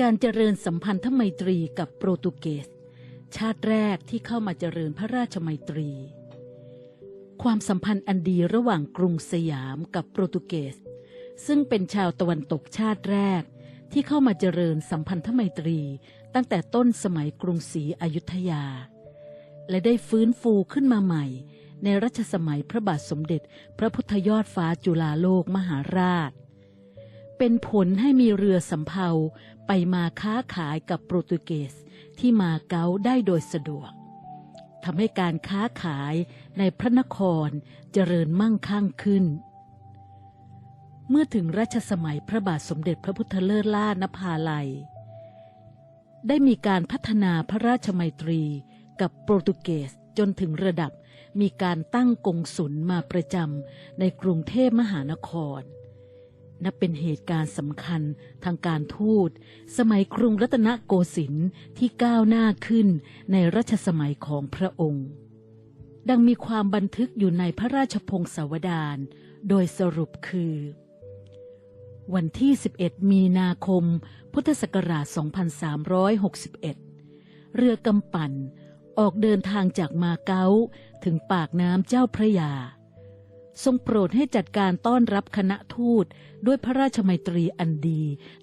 การเจริญสัมพันธไมตรีกับโปรตุเกส ชาติแรกที่เข้ามาเจริญพระราชไมตรี ความสัมพันธ์อันดีระหว่างกรุงสยามกับโปรตุเกส ซึ่งเป็นชาวตะวันตกชาติแรกที่เข้ามาเจริญสัมพันธไมตรีตั้งแต่ต้นสมัยกรุงศรีอยุธยา และได้ฟื้นฟูขึ้นมาใหม่ ในรัชสมัยพระบาทสมเด็จ พระพุทธยอดฟ้าจุฬาโลกมหาราช เป็นผลให้มีเรือสำเภาไปมาค้าขายกับโปรตุเกสที่มาเก๊าได้โดยสะดวกทำให้การค้าขายในพระนครเจริญมั่งคั่งขึ้น เมื่อถึงรัชสมัยพระบาทสมเด็จพระพุทธเลิศล่านภาลัย ได้มีการพัฒนาพระราชมัยตรีกับโปรตุเกสจนถึงระดับมีการตั้งกงสุลมาประจำในกรุงเทพมหานคร นับเป็นเหตุการณ์สำคัญทางการทูต สมัยกรุงรัตนโกสินทร์ที่ก้าวหน้าขึ้นในรัชสมัยของพระองค์ ดังมีความบันทึกอยู่ในพระราชพงศาวดารโดยสรุปคือ วันที่ 11 มีนาคม พุทธศักราช 2361 เรือกำปั่นออกเดินทางจากมาเก๊าถึงปากน้ำเจ้าพระยา ทรงโปรดให้จัดการต้อนรับคณะทูตด้วยพระราชมัยตรีอันดี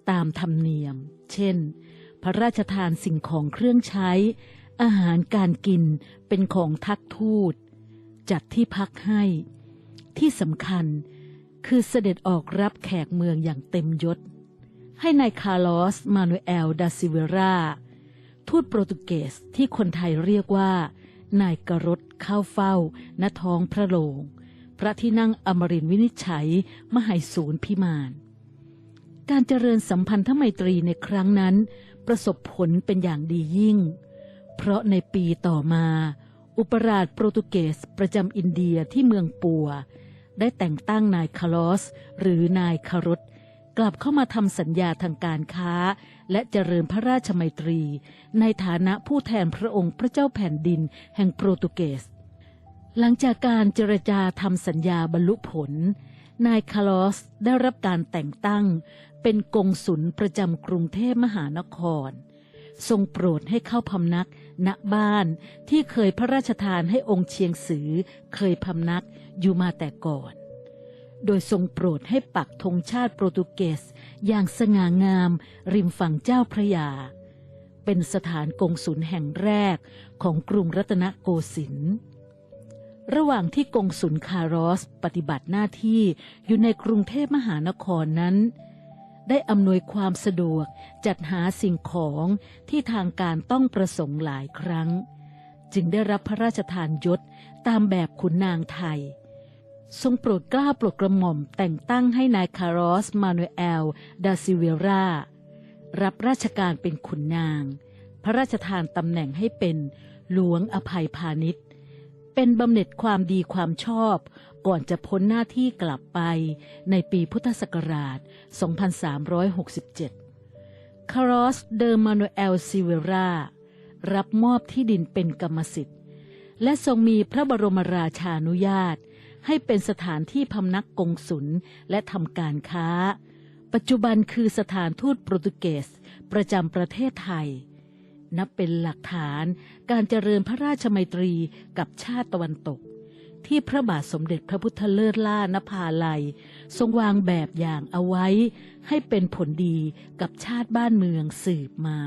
ตามธรรมเนียม เช่น พระราชทานสิ่งของเครื่องใช้ อาหารการกินเป็นของทักทูต จัดที่พักให้ ที่สำคัญคือเสด็จออกรับแขกเมืองอย่างเต็มยศ ให้นายคาร์ลอส มานูเอล ดาซิเวราทูตโปรตุเกสที่คนไทยเรียกว่า นายกรถเข้าเฝ้าณท้องพระโรง พระที่นั่งอมรินวินิจฉัย มหายศูนย์พิมานการเจริญสัมพันธไมตรีในครั้งนั้น ประสบผลเป็นอย่างดียิ่ง เพราะในปีต่อมา อุปราชโปรตุเกสประจำอินเดียที่เมืองปัว ได้แต่งตั้งนายคาร์ลส หรือนายคารถกลับเข้ามาทำสัญญาทางการค้า และเจริญพระราชมัยตรี ในฐานะผู้แทนพระองค์พระเจ้าแผ่นดินแห่งโปรตุเกส หลังจากการเจรจาทำสัญญาบรรลุผล นายคาร์ลอสได้รับการแต่งตั้ง เป็นกงสุลประจำกรุงเทพมหานคร ทรงโปรดให้เข้าพำนักณบ้านที่เคยพระราชทานให้องค์เชียงสือเคยพำนักอยู่มาแต่ก่อน โดยทรงโปรดให้ปักธงชาติโปรตุเกสอย่างสง่างามริมฝั่งเจ้าพระยา เป็นสถานกงสุลแห่งแรกของกรุงรัตนโกสินทร์ ระหว่างที่กงสุลคารอสปฏิบัติหน้าที่อยู่ในกรุงเทพมหานครนั้น ได้อำนวยความสะดวกจัดหาสิ่งของที่ทางการต้องประสงค์หลายครั้ง จึงได้รับพระราชทานยศตามแบบขุนนางไทย ทรงโปรดกล้าโปรดกระหม่อมแต่งตั้งให้นายคาร์ลอสมานูเอลดาซิเวรารับราชการเป็นขุนนาง พระราชทานตำแหน่งให้เป็นหลวงอภัยพาณิชย์ เป็นบำเหน็จความดีความชอบ ก่อนจะพ้นหน้าที่กลับไปในปีพุทธศักราช 2367 คาร์ลอสเดอร์มานูเอลซิเวรารับมอบที่ดินเป็นกรรมสิทธิ์ และทรงมีพระบรมราชานุญาต ให้เป็นสถานที่พำนักกงสุลและทำการค้า ปัจจุบันคือสถานทูตโปรตุเกส ประจำประเทศไทย นับเป็นหลักฐานการเจริญพระราชมัยตรีกับชาติตะวันตก ที่พระบาทสมเด็จพระพุทธเลิศล่านภาลัย ทรงวางแบบอย่างเอาไว้ ให้เป็นผลดีกับชาติบ้านเมืองสืบมา